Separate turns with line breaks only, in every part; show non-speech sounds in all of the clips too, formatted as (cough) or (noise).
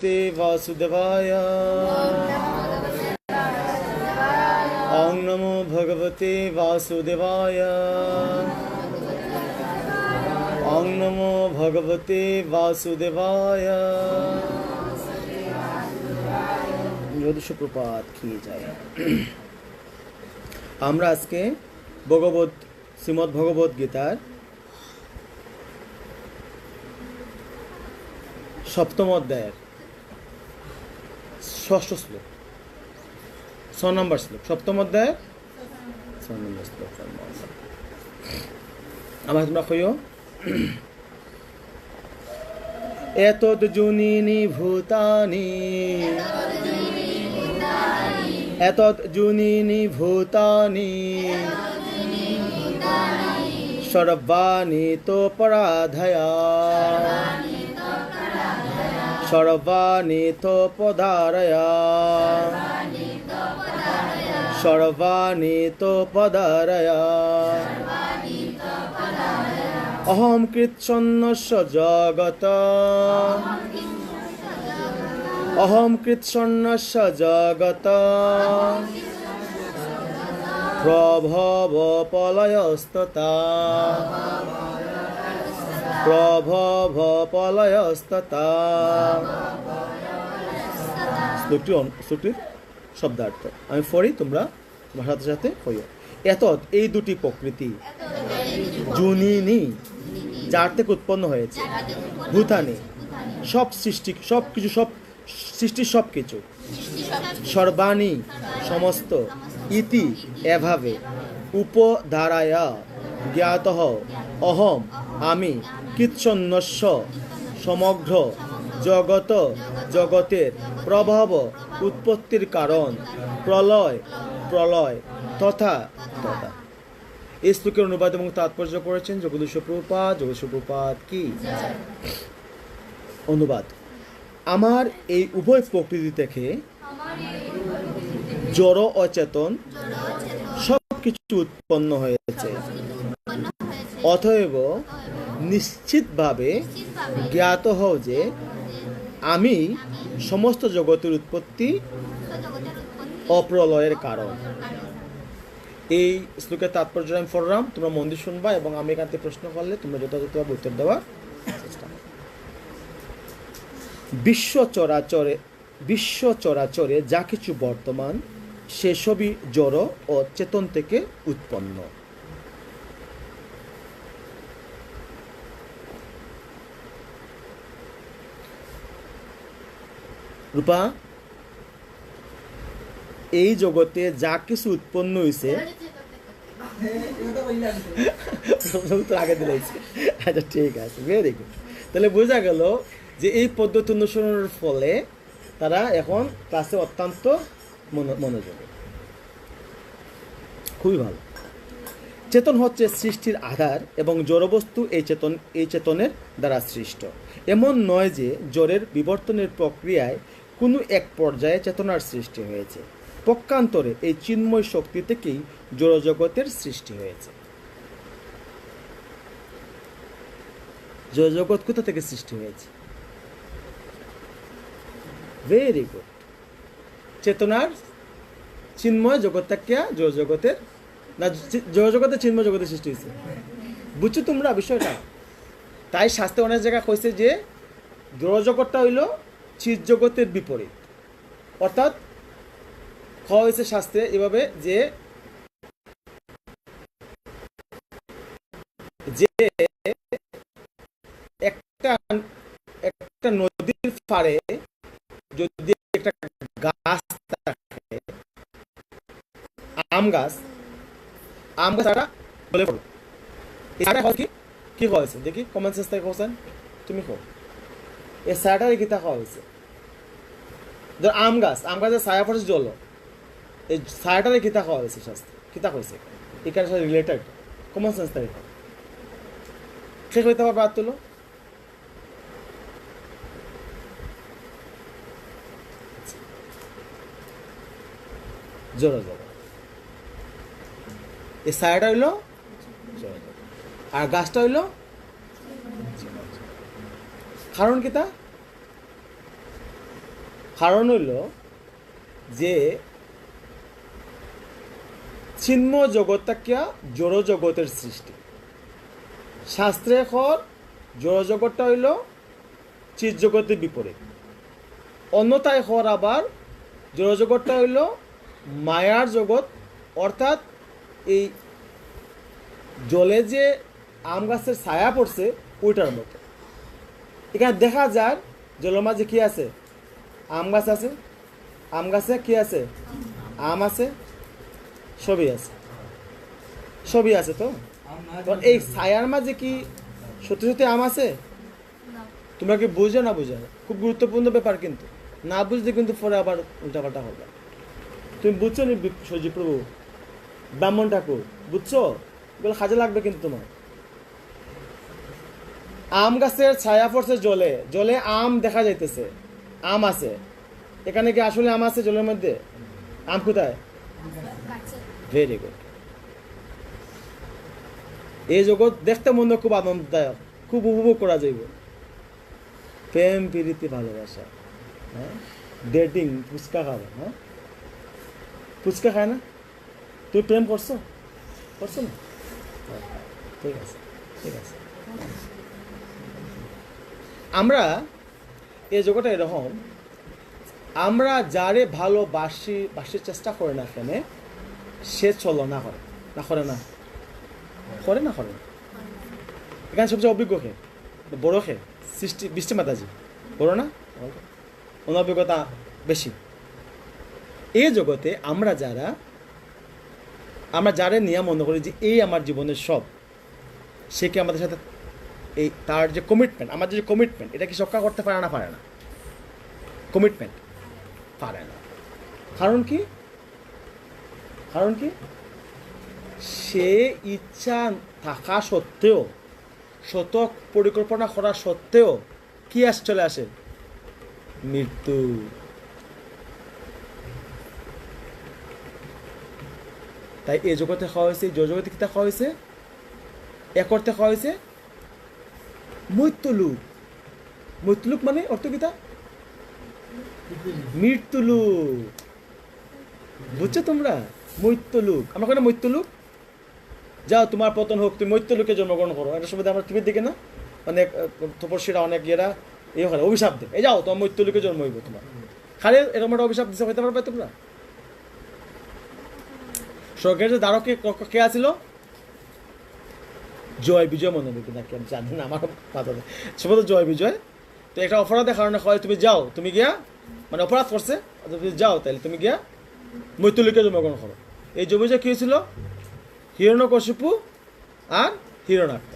ভগবতে বাসুদেবায় ওং নমো ভগবতে বাসুদেবায় ওং নমো ভগবতে বাসুদেবায় যদুষ খেয়ে যায় আমরা আজকে ভগবত শ্রীমদ্ ভগবত গীতার সপ্তম অধ্যায়ের ষষ্ঠ শ্লোক। ছ নম্বর শ্লোক। সপ্তম অধ্যায়ের ছ নম্বর শ্লোক। আমার তোমরা কইও। এতদ জুনিনি ভূতানি। এতদ জুনিনি ভূতানি। সর্বাণি তো পরাধয়া। সর্বাণি তো পদারয়া। সর্বাণি তো পদারয়া। অহম কৃৎসন্নস্য জগত অহম কৃৎসন্নস্য জগত প্রভব পলয়স্ততা। শ্লোকটির শব্দার্থ। আমি পড়ি, তোমরা তোমার সাথে সাথে হইও এত এই দুটি প্রকৃতি জুনিনি, যার থেকে উৎপন্ন হয়েছে। ভূতানি, সব সৃষ্টি, সব কিছু, সব সৃষ্টির সব কিছু। সর্বাণী, সমস্ত ইতি এভাবে উপধারায়া, জ্ঞাত অহম, আমি কৃৎসন্নস্য সমগ্র জগত জগতের প্রভাব উৎপত্তির কারণ, প্রলয় প্রলয় তথা তথা। এই শ্লোকের অনুবাদ এবং তাৎপর্য করেছেন জগদীশ প্রপাত জগদীশ প্রপাত কি? অনুবাদ। আমার এই উভয় প্রকৃতি থেকে জড় অচেতন সব কিছু উৎপন্ন হয়েছে। অতএব নিশ্চিতভাবে জ্ঞাত হও যে আমি সমস্ত জগতের উৎপত্তি অপ্রলয়ের কারণ। এই শ্লোকের তাৎপর্য আমি পড়লাম, তোমরা মন দিয়ে শুনবা এবং আমি এখান থেকে প্রশ্ন করলে তোমরা যথাযথভাবে উত্তর দেওয়ার চেষ্টা বিশ্ব চরাচরে বিশ্ব চরাচরে যা কিছু বর্তমান, সেসবই জড় ও চেতন থেকে উৎপন্ন। রূপা, এই জগতে যা কিছু উৎপন্ন হয়েছে আগে দিলাইছি আচ্ছা ঠিক আছে ভেরি গুড তাহলে বোঝা গেল যে এই পদ্ধতি অনুসরণের ফলে তারা এখন ক্লাসে অত্যন্ত মনো- মনোযোগী। খুবই ভালো। চেতন হচ্ছে সৃষ্টির আধার এবং জড়বস্তু এই চেতন এই চেতনের দ্বারা সৃষ্ট। এমন নয় যে জ্বরের বিবর্তনের প্রক্রিয়ায় কোনো এক পর্যায়ে চেতনার সৃষ্টি হয়েছে। পক্ষান্তরে এই চিন্ময় শক্তি থেকেই জড়জগতের সৃষ্টি হয়েছে। জড়জগৎ কোথা থেকে সৃষ্টি হয়েছে? ভেরি গুড চেতনার চিন্ময় জগৎ থেকে জড়জগতের, না জড়জগতে চিন্ময় জগতের সৃষ্টি হয়েছে। বুঝছ তোমরা বিষয়টা? তাই শাস্ত্রে অনেক জায়গায় কইছে যে জড়জগৎটা হইল চিৎ জগতের বিপরীত। অর্থাৎ, খ হয়েছে শাস্ত্রে এভাবে যে যে একটা একটা নদীর পাড়ে যদি একটা গাছ থাকে, আম গাছ আম গাছ একটা বলে পড়ো। এই কি? কি হয়েছে? দেখি কমেন্ট সেন্স থেকে তুমি কো এই সাটারে কি তা হয়েছে? ধর আম গাছ, আম গাছের ছায়া পড়েছে জল। এই ছায়াটারে কিতা খাওয়া হয়েছে শাস্ত্রে কিতা হয়েছে? এখানে সাথে রিলেটেড কমন সেন্স থেকে শেষ হইতে পারবে আর তুলো জোরে জোরে। এই ছায়াটা হইল। আর গাছটা হইল? কারণ কিতা কারণ হইল যে চিন্ময় জগৎটাকিয়া জড় জগতের সৃষ্টি। শাস্ত্রে খর জড় জগৎটা হইল চির জগতের বিপরীত। অন্যতায় হর আবার জড় জগৎটা হইল মায়ার জগৎ, অর্থাৎ এই জলে যে আম গাছের ছায়া পড়ছে, ওইটার মতো। এখানে দেখা যায় জলের মাঝে কি আছে? আম গাছ আছে। আম গাছে কি আছে? আম আছে। সবই আছে। সবই আছে তো? এই ছায়ার মাঝে কি সত্যি সত্যি আম আছে? তোমরা কি বুঝো না বুঝো? খুব গুরুত্বপূর্ণ ব্যাপার কিন্তু। না বুঝলে কিন্তু পরে আবার উল্টাপাল্টা হবে। তুমি বুঝছ নি সজি প্রভু ব্রাহ্মণ ঠাকুর। বুঝছ? এগুলো কাজে লাগবে কিন্তু তোমার। আম গাছের ছায়া পড়ছে জলে জলে আম দেখা যাইতেছে। আম আছে। এখানে কি আসলে আম আছে জলের মধ্যে? আম কোথায়? ভেরি গুড এই জগৎ দেখতে মনে খুব আনন্দদায়ক, খুব উপভোগ করা যাইব। প্রেম, প্রীতি, ভালোবাসা হ্যাঁ? ডেটিং ফুচকা খাবে হ্যাঁ? ফুচকা খায় না? তুই প্রেম করছ? করছ না? ঠিক আছে ঠিক আছে। আমরা এই জগতে এরকম, আমরা যারে ভালোবাসি বাসির চেষ্টা করে না কেন, সে চলো না করে না করে না। করে না করে। এখানে সবচেয়ে অভিজ্ঞ খে বড় খে সৃষ্টি, বৃষ্টি মাতাজি। বড় না? অনভিজ্ঞতা বেশি। এই জগতে আমরা যারা আমরা যারা নিয়ে মনে করি যে এই আমার জীবনের সব, সে কি আমাদের সাথে এই তার যে কমিটমেন্ট আমাদের যে কমিটমেন্ট এটা কি সক্কা করতে পারে না পারে না? কমিটমেন্ট পারে না। কারণ কি? কারণ কি? সে ইচ্ছা থাকা সত্ত্বেও শতক পরিকল্পনা করা সত্ত্বেও কি আস চলে আসে? মৃত্যু। তাই এই জগতে খাওয়া হয়েছে জগতে কিতা খাওয়া হয়েছে? এ করতে খাওয়া হয়েছে? মৃত্যুলোক মৃত্যুলোক মানে অর্থ কিতা মৃত্যুলোক বুঝছ তোমরা? মৈত্যলোক আমরা কেন মৈত্যলোক যাও, তোমার পতন হোক, তুমি মৈত্যলোকে জন্মগ্রহণ করো। এটা সুবিধা আমরা টিভির দিকে না? অনেক তপস্বীরা, অনেক ইয়েরা এই হয় অভিশাপ দেয়। এই যাও, তোমার মৈত্যলোকে জন্ম হইব তোমার। খালি এরকম একটা অভিশাপ দিতে হইতে পারবে তোমরা? স্বর্গের যে দ্বারকে কে আছিল? জয় বিজয় মনে দেখি নাকি আমি জানি না আমার মাথা সম্ভবত জয় বিজয়। তো একটা অপরাধের কারণে হয় তুমি যাও তুমি গিয়া মানে অপরাধ করছে তুমি যাও তাহলে তুমি গিয়া মৈত্রলিকে জন্মগ্রহণ করো। এই জমি যে কি হয়েছিল? হিরণ্যকশিপু আর হিরণাক্ষ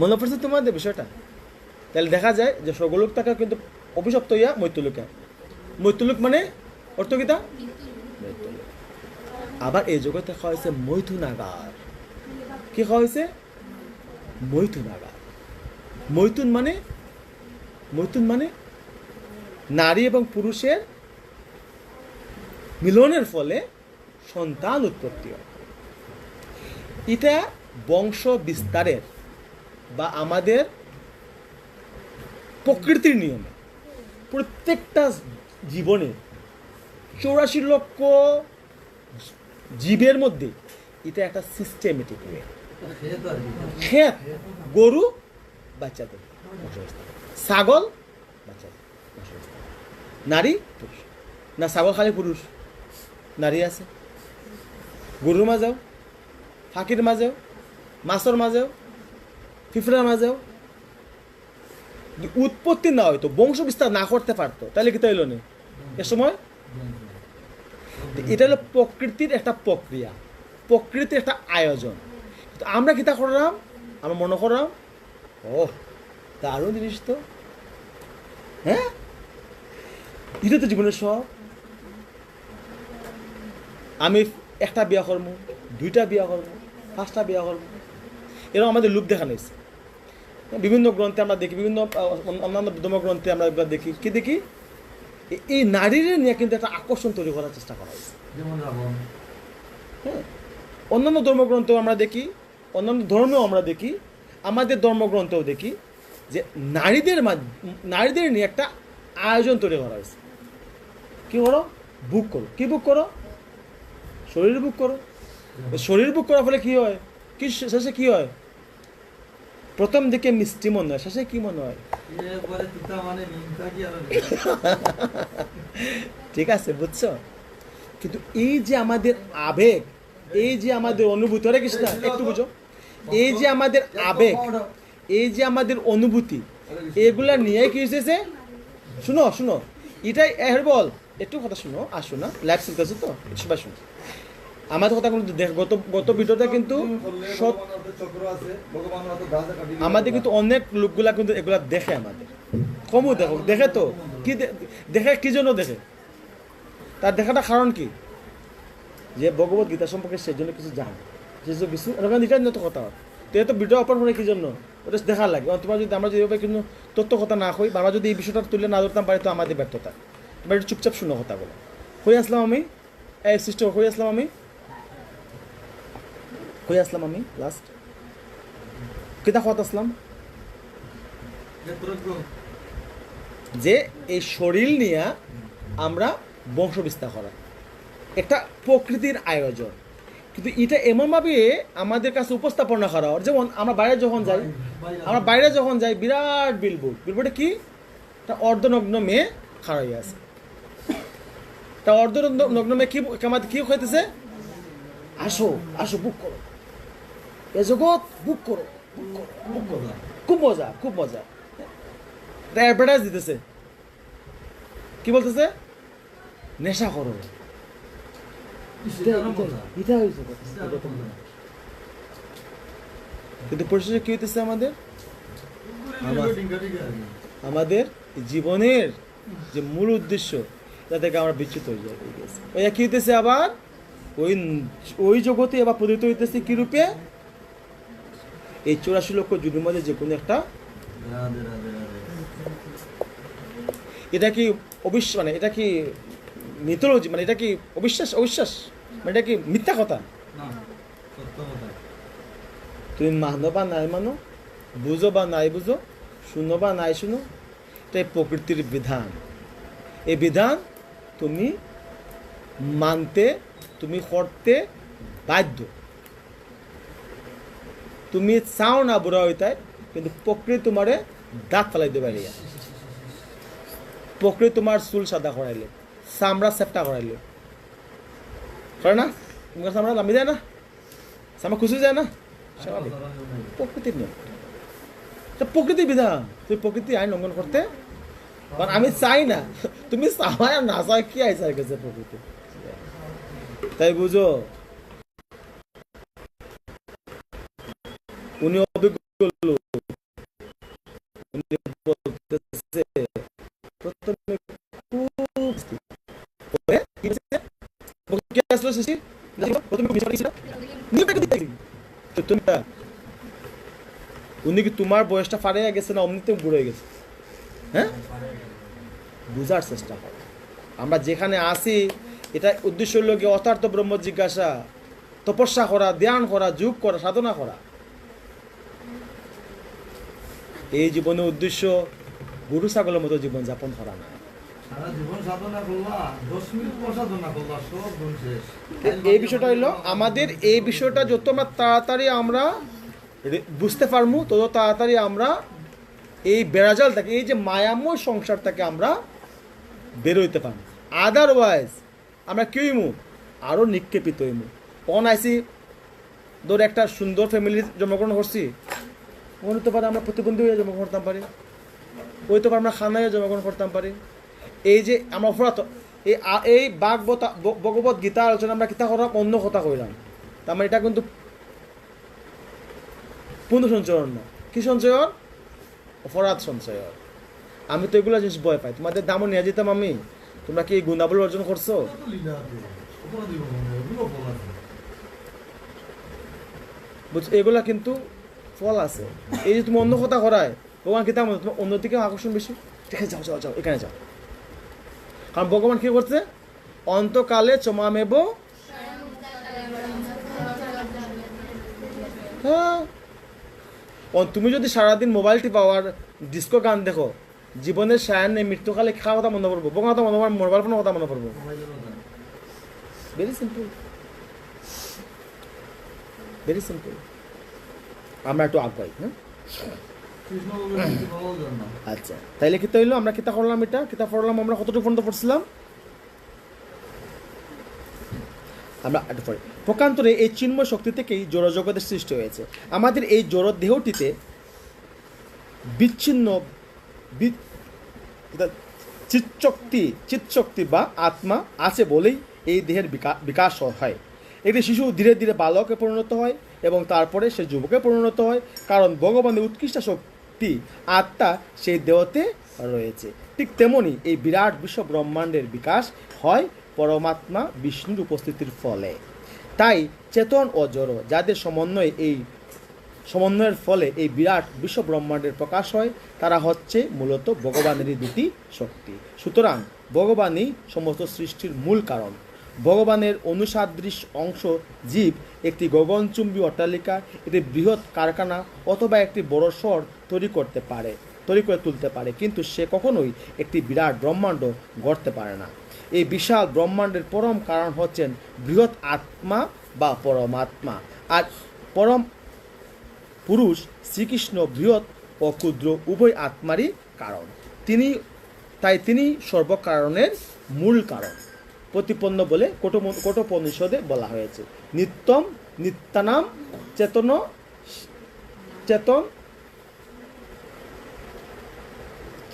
মনে পড়ছে তোমাদের বিষয়টা? তাহলে দেখা যায় যে সগলোক টাকা কিন্তু অভিশপ্ত ইয়া মৈত্রলোকে মৈত্রলোক মানে অর্থ কিতা আবার এই জগতে খাওয়া হয়েছে মৈথুনাগার। কি খাওয়া হয়েছে? মৈথুনাগার মৈথুন মানে? মৈথুন মানে? নারী এবং পুরুষের মিলনের ফলে সন্তান উৎপত্তি হয়। এটা বংশ বিস্তারের বা আমাদের প্রকৃতির নিয়মে প্রত্যেকটা জীবনে চৌরাশি লক্ষ জীবের মধ্যে এটা একটা সিস্টেমেটিক ওয়ে ক্ষেত গরু বাচ্চাদের। ছাগল বাচ্চাদের নারী পুরুষ। না ছাগল খালি পুরুষ। নারী আছে। গরুর মাঝেও ফাঁকির মাঝেও মাছর মাঝেও ফিফড়ার মাঝেও যদি উৎপত্তি না হইতো বংশ বিস্তার না করতে পারতো। তাহলে কি তাইল নি? এ সময়? এটা হলো প্রকৃতির একটা প্রক্রিয়া। প্রকৃতির একটা আয়োজন। কিন্তু আমরা কিতা করলাম? আমরা মনে করলাম ও দারুণ জিনিস তো। হ্যাঁ? এটা তো জীবনের সব আমি একটা বিয়া করব দুইটা বিয়া করব পাঁচটা বিয়া করব। এরকম আমাদের লুপ দেখানো হয়েছে বিভিন্ন গ্রন্থে আমরা দেখি বিভিন্ন অন্যান্য ধর্ম গ্রন্থে আমরা এগুলো দেখি। কি দেখি? এই নারীর নিয়ে কিন্তু একটা আকর্ষণ তৈরি করার চেষ্টা করা হয়েছে। হ্যাঁ। অন্যান্য ধর্মগ্রন্থও আমরা দেখি অন্যান্য ধর্মেও আমরা দেখি, আমাদের ধর্মগ্রন্থও দেখি যে নারীদের নারীদের নিয়ে একটা আয়োজন তৈরি করা হয়েছে। কি করো? বুক করো। কি বুক করো? শরীর বুক করো। শরীর বুক করার ফলে কি হয়? কি শেষে কি হয়? প্রথম দিকে মিষ্টি মনে হয়। শেষে কি মনে হয়? (laughs) ঠিক আছে, বুঝছ? কিন্তু এই যে আমাদের আবেগ, এই যে আমাদের অনুভূতি, হরে কৃষ্ণ, একটু বুঝো। এই যে আমাদের আবেগ, এই যে আমাদের অনুভূতি, এগুলা নিয়ে কি হয়েছে শুনো শুনো, এটাই এর বল, একটু কথা শুনো, আসো না লাইভ শুনতেছো তো? সবাই শুনো। আমাদের কথা কিন্তু দেখ, গত গত ভিডিওটা কিন্তু আমাদের কিন্তু অনেক লোকগুলা কিন্তু এগুলা দেখে আমাদের। কমও দেখো, দেখে তো, কি দেখে, কি জন্য দেখে? তার দেখাটা কারণ কি? যে ভগবত গীতা সম্পর্কে সেই জন্য কিছু জানে। যে কিছু এরকম তো কথা। তো এত ভিডিও করে কি জন্য? ওটা দেখা লাগে। তোমার যদি আমরা যদি কিন্তু তথ্য কথা না হই বা আমরা যদি এই বিষয়টা তুলে না ধরতাম পারি তো আমাদের ব্যর্থতা এবার একটু চুপচাপ শুনো কথা বলে। হয়ে আসলাম আমি? এই সিস্টেম হয়ে আসলাম আমি? হয়ে আসলাম আমি লাস্ট কিতা কথা আসলাম যে এই শরীর নিয়ে, আমরা বংশ বিস্তার করা একটা প্রকৃতির আয়োজন। কিন্তু এটা এমনভাবে আমাদের কাছে উপস্থাপনা করা হয়। যেমন আমরা বাইরে যখন যাই, আমরা বাইরে যখন যাই, বিরাট বিলবোর্ড বিলবোর্ডে কি? তা অর্ধনগ্ন মেয়ে খাড়া হয়ে আছে। তা অর্ধনগ্ন মেয়ে কি আমাদের কি হইতেছে? আসো আসো বুক করো। এ জগৎ বুক করো বুক করো বুক করো। খুব মজা খুব মজা। এটা অ্যাডভার্টাইজ দিতেছে। কি বলতেছে? নেশা করো
সেটা মজা
এটা হয়েছে কথা।
সেটা আরও মজা।
কিন্তু পরিশেষে কি হইতেছে আমাদের? আমাদের জীবনের যে মূল উদ্দেশ্য তা থেকে আমরা বিচ্যুত হয়ে যাই। গেছি। কি হইতেছে আবার? ওই ওই জগতে আবার পতিত হইতেছে কি রূপে? এই চৌরাশি লক্ষ জুড়ির মধ্যে যে কোনো একটা এটা কি অবিশ্বাস মানে এটা কি মিথোলজি মানে এটা কি অবিশ্বাস? অবিশ্বাস? মানে এটা কি মিথ্যা কথা? তুমি মানো বা নাই মানো বুঝো বা নাই বুঝো শুনো বা নাই শুনো এটাই প্রকৃতির বিধান। এই বিধান তুমি মানতে তুমি করতে বাধ্য। তুমি চাও না বুড়া হইতাই কিন্তু প্রকৃতি তোমারে দাঁত ফেলাই দেবে প্রকৃতি তোমার চুল সাদা করাইলে চামড়া চেপটা করাইলে করে না? তোমার চামড়া নামি যায় না? চামড়া খুশি যায় না? প্রকৃতির নিয়ম। এটা প্রকৃতির বিধান। তুই প্রকৃতি আইন লঙ্ঘন করতে কারণ আমি চাই না। তুমি চাওয়াই আর না চাই কি আইসা গেছে প্রকৃতি? তাই বুঝো? উনি অভিজ্ঞ তোমার বয়সটা ফারিয়ে গেছে না অমনিতে বুড়ো হয়ে গেছে? হ্যাঁ? বুঝার চেষ্টা করো। আমরা যেখানে আসি এটা উদ্দেশ্য হলো গিয়ে অথার্থ ব্রহ্ম জিজ্ঞাসা তপস্যা করা ধ্যান করা যোগ করা সাধনা করা। এই জীবনের উদ্দেশ্য গরু ছাগলের মতো জীবন যাপন করা না। এই বিষয়টা হলো আমাদের এই বিষয়টা যত আমরা তাড়াতাড়ি আমরা বুঝতে পারব তত তাড়াতাড়ি আমরা এই বেড়াজাল থেকে, এই যে মায়াময় সংসার থেকে আমরা বেরোইতে পারব আদারওয়াইজ আমরা কি হইমু? আরও নিক্ষেপিত হইমু। কখন আইসি ধর একটা সুন্দর ফ্যামিলির জন্মগ্রহণ করছি। মনে হতে পারে আমরা প্রতিবন্ধী হয়ে জন্মগ্রহণ করতাম পারি? হইতে পারে আমরা খানা হয়ে জন্মগ্রহণ করতাম পারি? এই যে আমরা অপরাধ, এই এই বাগবত ভগবত গীতা আলোচনা আমরা কিতা করা অন্য কথা কইলাম। তার মানে এটা কিন্তু পূর্ণ সঞ্চয়ন না। কি সঞ্চয়ন অপরাধ সঞ্চয়ন আমি তো এগুলো জিনিস ভয় পাই। তোমাদের দামও নিয়ে যেতাম আমি। তোমরা কি গুণাবলী অর্জন করছ? বুঝছ এগুলা কিন্তু ফল আছে। এই যে তুমি অন্য কথা করায় ভগবান কিতা মতো তোমার অন্যদিকে আকর্ষণ বেশি? ঠিক আছে যাও যাও যাও এখানে যাও। কারণ ভগবান কি করছে? অন্তকালে চমামেব হ্যাঁ। তুমি যদি সারাদিন মোবাইল টিপাও আর ডিস্কো গান দেখো জীবনের সায়ান্নে মৃত্যুকালে খাওয়া কথা মনে পড়ব? বোকা কথা মনে পড়ব মোবাইল ফোনের কথা মনে পড়ব? ভেরি সিম্পল ভেরি সিম্পল আমরা একটু আগাই হ্যাঁ?
না
আচ্ছা তাইলে কিতা হইল? আমরা কিতা করলাম এটা? কিতা করলাম আমরা কতটুকু পর্যন্ত পড়ছিলাম? আমরা পরে প্রকান্তরে এই চিন্ময় শক্তি থেকেই জড়জগতের সৃষ্টি হয়েছে। আমাদের এই জড় দেহটিতে বিচ্ছিন্ন চিৎশক্তি চিৎশক্তি বা আত্মা আছে বলেই এই দেহের বিকা- বিকাশ হয়। একটি শিশু ধীরে ধীরে বালকে পরিণত হয় এবং তারপরে সে যুবকে পরিণত হয়, কারণ ভগবানের উৎকৃষ্ট শক্তি আত্মা সেই দেহতে রয়েছে। ঠিক তেমনি এই বিরাট বিশ্ব ব্রহ্মাণ্ডের বিকাশ হয় পরমাত্মা বিষ্ণুর উপস্থিতির ফলে। তাই চেতন ও জড় যাদের সমন্বয়ে এই, সমন্বয়ের ফলে এই বিরাট বিশ্ব ব্রহ্মাণ্ডের প্রকাশ হয়, তারা হচ্ছে মূলত ভগবানেরই দুটি শক্তি। সুতরাং ভগবানই সমস্ত সৃষ্টির মূল কারণ। ভগবানের অনুসাদৃশ অংশ জীব একটি গগনচুম্বী অট্টালিকা, একটি বৃহৎ কারখানা অথবা একটি বড় শহর তৈরি করতে পারে। তৈরি করে তুলতে পারে। কিন্তু সে কখনোই একটি বিরাট ব্রহ্মাণ্ড গড়তে পারে না। এই বিশাল ব্রহ্মাণ্ডের পরম কারণ হচ্ছেন বৃহৎ আত্মা বা পরমাত্মা। আর পরম পুরুষ শ্রীকৃষ্ণ বৃহৎ ও ক্ষুদ্র উভয় আত্মারই কারণ। তিনি, তাই তিনি সর্বকারণের মূল কারণ। প্রতিপন্ন বলে কোটোপনিষদে বলা হয়েছে। নিত্যম, নিত্যানাম, চেতন চেতন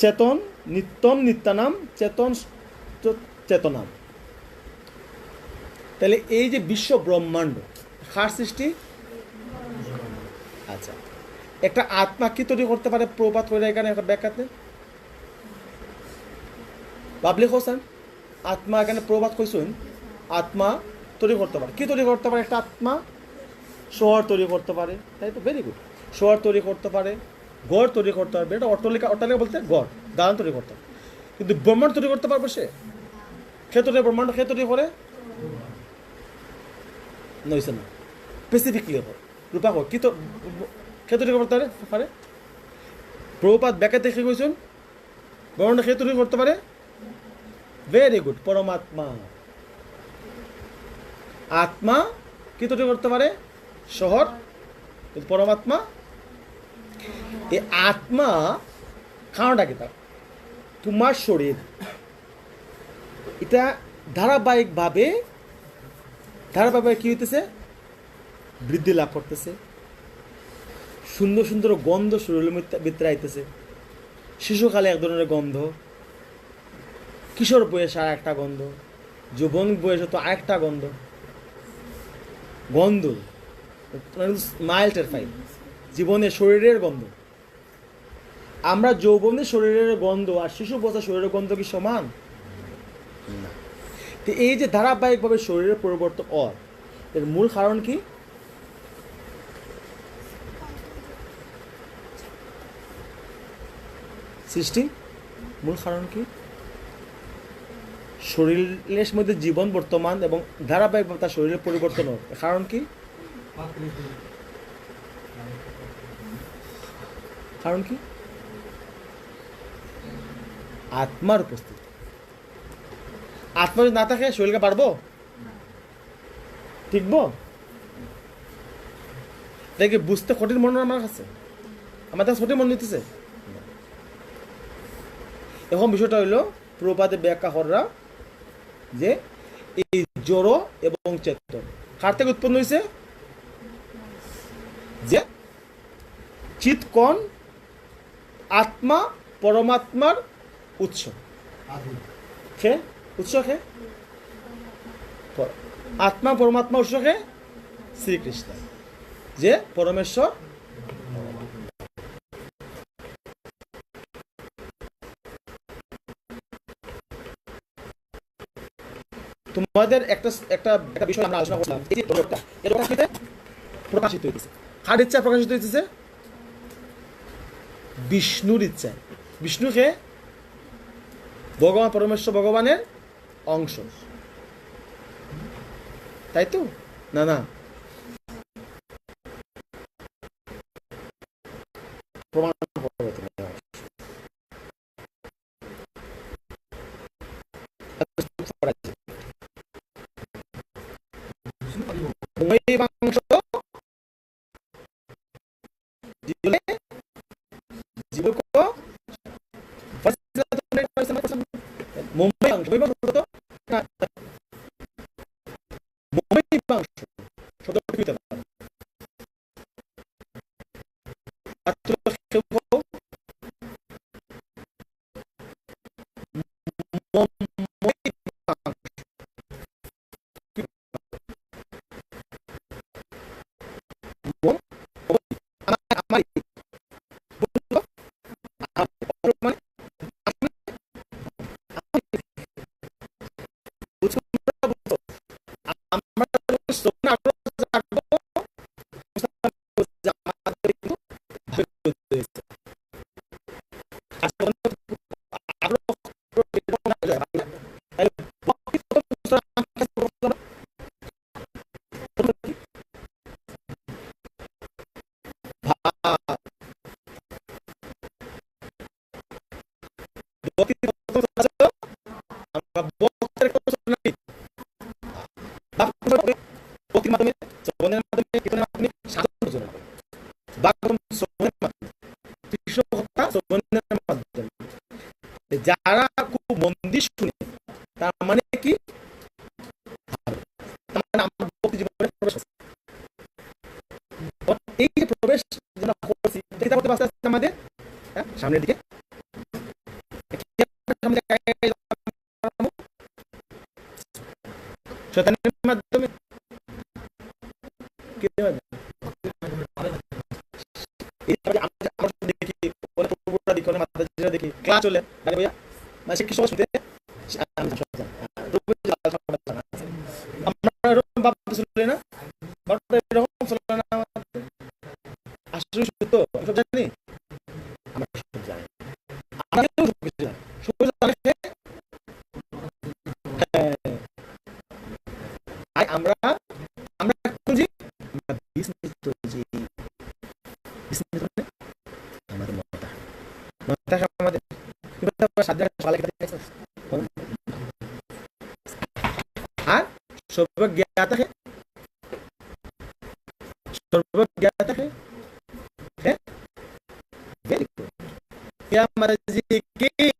চেতন, নিত্যম, নিত্যানাম, চেতন চেতনাম। তাহলে এই যে বিশ্ব ব্রহ্মাণ্ড খার সৃষ্টি? আচ্ছা। একটা আত্মা কি তৈরি করতে পারে? প্রবাদ করে এখানে একটা ব্যাখ্যাতে। পাবলিক হোসেন আত্মা এখানে প্রবাদ কইসুন? আত্মা তৈরি করতে পারে। কি তৈরি করতে পারে? একটা আত্মা শহর তৈরি করতে পারে। তাই তো? ভেরি গুড শহর তৈরি করতে পারে। গড় তৈরি করতে পারবে, এটা অট্টালিকা অট্টালিকা বলতে গড়, দালান তৈরি করতে পারে কিন্তু ব্রহ্মাণ্ড তৈরি করতে পারবে সে? ক্ষেত্রে ব্রহ্মাণ্ড ক্ষেত্র তৈরি করে নইছে না। স্পেসিফিকলি হয় রূপা হয় কি তো ক্ষেত্র তৈরি করতে পারে পারে? প্রভুপাত ব্যাকে দেখে কইছেন, ব্রহ্মাণ্ড ক্ষেত্র তৈরি করতে পারে? ভেরি গুড পরমাত্মা। আত্মা কি তৈরি করতে পারে? শহর পরমাত্মা এই আত্মা খাওয়াটা কি তার? তোমার শরীর। এটা ধারাবাহিকভাবে ধারাবাহিকভাবে কি হইতেছে? বৃদ্ধি লাভ করতেছে। সুন্দর সুন্দর গন্ধ শরীরের ভিতরে আইতেছে। শিশুকালে এক ধরনের গন্ধ। কিশোর বয়সে আর একটা গন্ধ। যৌবন বয়সে তো আরেকটা গন্ধ। গন্ধ। মাইল্ডের ফাইল জীবনে শরীরের গন্ধ। আমরা যৌবনে শরীরের গন্ধ আর শিশু বসা শরীরের গন্ধ কি সমান? তো এই যে ধারাবাহিকভাবে শরীরের পরিবর্তন অর এর মূল কারণ কি? সৃষ্টি। মূল কারণ কি? শরীরের মধ্যে জীবন বর্তমান এবং ধারাবাহিকভাবে তার শরীরের পরিবর্তন কারণ কি? কারণ কি? আত্মার উপস্থিতি। আত্মা যদি না থাকে, শরীরকে পারব? ঠিকবো? দেখে বুঝতে কঠিন মনে আমার কাছে? আমার কাছে কঠিন মনে নিতেছে এখন বিষয়টা হইল প্রপাতে ব্যাখ্যা হররা যে এই জড় এবং চেতন কার থেকে উৎপন্ন হয়েছে যে চিৎকণ আত্মা পরমাত্মার উৎস। খে উৎস খে আত্মা পরমাত্মা উৎস খে শ্রীকৃষ্ণ। যে পরমেশ্বর। তোমাদের একটা একটা একটা বিষয় আমরা আলোচনা করলাম। এই যে প্রকাশিত হইতেছে। কার ইচ্ছা প্রকাশিত হইতেছে? বিষ্ণুর ইচ্ছায় বিষ্ণুকে ভগবান পরমেশ্বর ভগবানের অংশ। তাই তো? না না। প্রমাণ এই যে প্রবেশ করতে আমাদের সামনের দিকে। দেখি ক্লাস চলে। মানে কি सर्वज्ञाता है। सर्वज्ञाता है। है? वेरी गुड क्या महाराज जी की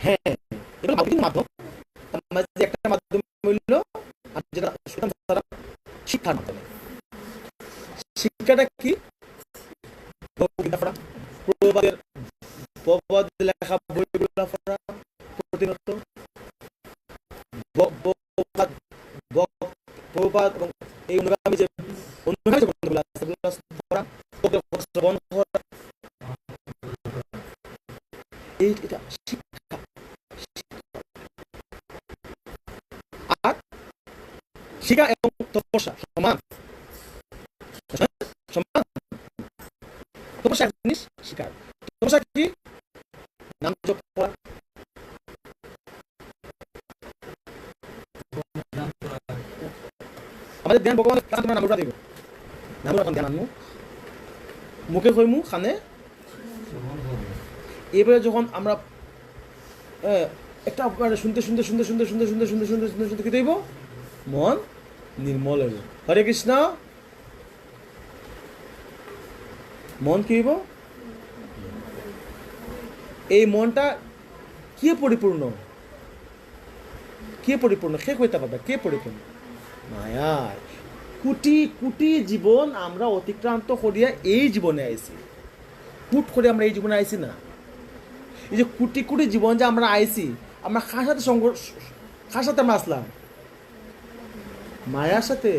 head. ধ্যান ভগৱান তোমাৰ নামৰ পৰা দিব নামৰ এখন ধ্যান আনো মুখে হৈমু খানে এবারে যখন আমরা একটা শুনতে শুনতে শুনতে শুনতে শুনতে শুনতে শুনতে শুনতে শুনতে শুনতে কি দেব মন নির্মল হইব হরে কৃষ্ণ মন কি হইব এই মনটা কি পরিপূর্ণ কি পরিপূর্ণ সে কইতে পারবে কে পরিপূর্ণ মায়ায় কোটি কোটি জীবন আমরা অতিক্রান্ত করিয়া এই জীবনে আইছি। কুট করে আমরা এই জীবনে আইছি না। এই যে কোটি কোটি জীবন যে আমরা আইছি আমরা কার সাথে সংঘর্ষ কার সাথে আমরা আসলাম? মায়ার সাথে।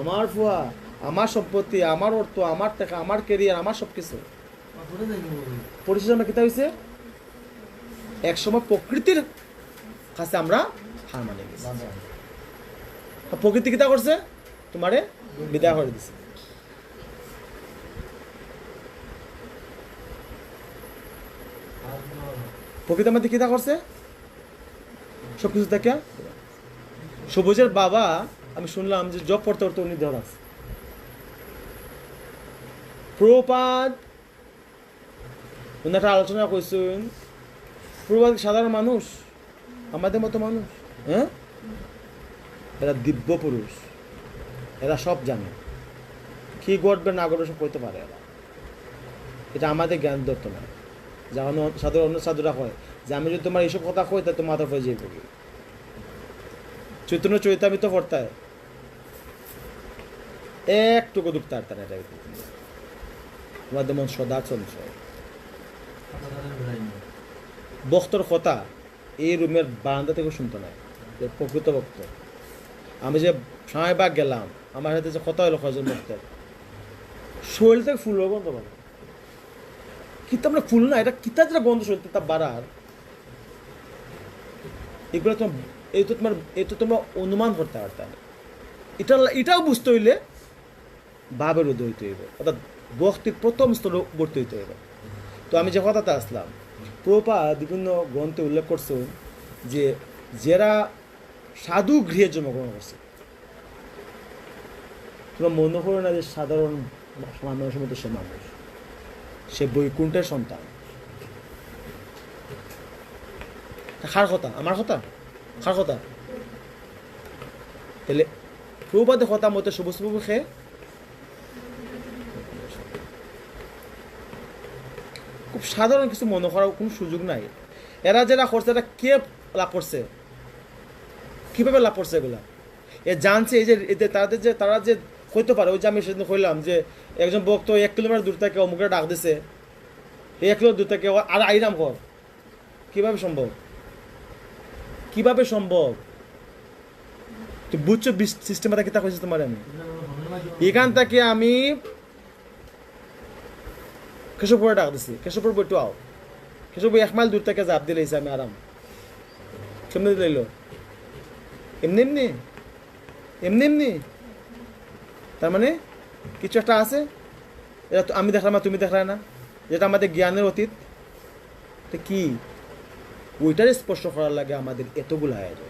আমার ভুয়া আমার সম্পত্তি আমার অর্থ আমার টাকা আমার কেরিয়ার আমার সব কিছু পরিশেষে আমরা কিতা হয়েছে একসময় প্রকৃতির কাছে আমরা হার মানে গেছি। প্রকৃতি কিতা করছে? তোমারে বিদায় করে দিছে। প্রকৃত আমাদের কিতা করছে? সব কিছু দেখে? সবুজের বাবা, আমি শুনলাম যে জব পড়তে পড়তে উনি দেওয়ার আছে। প্রপাত একটা আলোচনা করছেন। প্রপাত সাধারণ মানুষ? আমাদের মতো মানুষ? হ্যাঁ? এরা দিব্য পুরুষ। এরা সব জানে। কি ঘটবে না ঘটবে সব কইতে পারে এরা। এটা আমাদের জ্ঞান দত্ত নয় যখন সাধু অন্য সাধুরা হয় যে, আমি যদি তোমার এইসব কথা কই তা তোমার মাথা হয়ে যাইব কি? চৈতন্য চৈতামিত পড়তায় একটুকু দুঃখ তার তার এটা তোমাদের মন সদা চঞ্চল। বক্তর কথা এই রুমের বারান্দা থেকে শুনতো না প্রকৃত বক্ত আমি যে সাঁয়বাগ গেলাম আমার সাথে যে কথা হলো কয়জন বক্তের শরীর থেকে ফুল গন্ধ পাবে। কিন্তু আমরা ফুল না, এটা কিতা যেটা গন্ধ শরীর তা বাড়ার। এগুলো তোমার, এই তো তোমার, এই তো তোমরা অনুমান করতে পারতে এটা এটাও বুঝতে হইলে ভাবের উদয় হইতে হইব। অর্থাৎ বক্তির প্রথম স্তরে ভর্তি হইতে হইব। তো আমি যে কথাতে আসলাম প্রপা বিভিন্ন গ্রন্থে উল্লেখ করছে যে, যারা সাধু গৃহে জন্মগ্রহণ করছে তোমরা মনে করো না যে সাধারণ মানুষের মতো সে মানুষ। সে বৈকুণ্ঠের সন্তান। কার কথা? আমার কথা? কার কথা? তাহলে প্রবাদে কথা মতে সবুজ প্রভু খেয়ে খুব সাধারণ কিছু মনে করার কোনো সুযোগ নাই। এরা যারা করছে এটা কে লাভ করছে? কীভাবে লাভ করছে এগুলা? এ জানছে এই যে তাদের যে, তারা যে হইতে পারে, ওই যে আমি সেদিন কইলাম যে একজন বক্ত এক কিলোমিটার দূর থেকে অমুকে ডাক দিছে এক কিলোমিটার দূর থেকে আর আইরাম কর। কীভাবে সম্ভব? কীভাবে সম্ভব? তুই বুঝছ সিস্টেমটা কিতা কইছে তোমার আমি? এখান থেকে আমি কেশবপুরে ডাক দিছি। কেশবপুর বইটু আও। কেশবপুর এক মাইল দূর থেকে জাপ দিলেছে আমি আরাম। কেমনে দিল? এমনি এমনি? এমনি এমনি? তার মানে কিছু একটা আছে। এটা তো আমি দেখলাম না, তুমি দেখলে না। যেটা আমাদের জ্ঞানের অতীত তো কি? ওইটারে স্পর্শ করার লাগে আমাদের এতগুলো আয়োজন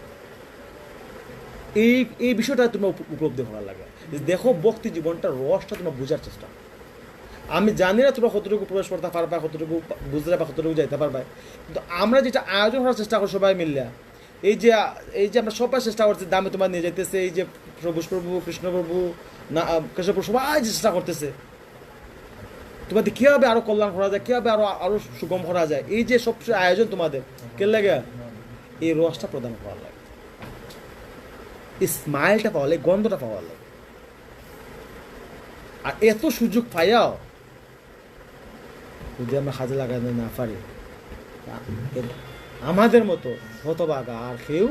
এই এই বিষয়টা তোমার উপ- উপলব্ধি করার লাগে। দেখো, ভক্তি জীবনটা রসটা তোমার বোঝার চেষ্টা। আমি জানি না তোমরা কতটুকু প্রবেশ করতে পারবা, কতটুকু বুঝতে বা কতটুকু যাইতে পারবা। কিন্তু আমরা যেটা আয়োজন করার চেষ্টা করি সবাই মিললে এই যে এই যে আমরা সবাই চেষ্টা করছি, দামে তোমার নিয়ে যাইতেছে, এই যে সবুজ প্রভু, কৃষ্ণ প্রভু না সবাই চেষ্টা করতেছে। তোমাদের কল্যাণ করা যায় সুগম করা যায়? এই যে সব আয়োজন তোমাদের, কে লাগে? এই রসটা প্রদান করার লাগে। এই স্মাইলটা পাওয়া লাগে, গন্ধটা পাওয়া লাগে। আর এত সুযোগ পাইয়াও, যদি আমরা কাজে লাগাতে না পারি আমাদের মতো হতবাগা আর কেউ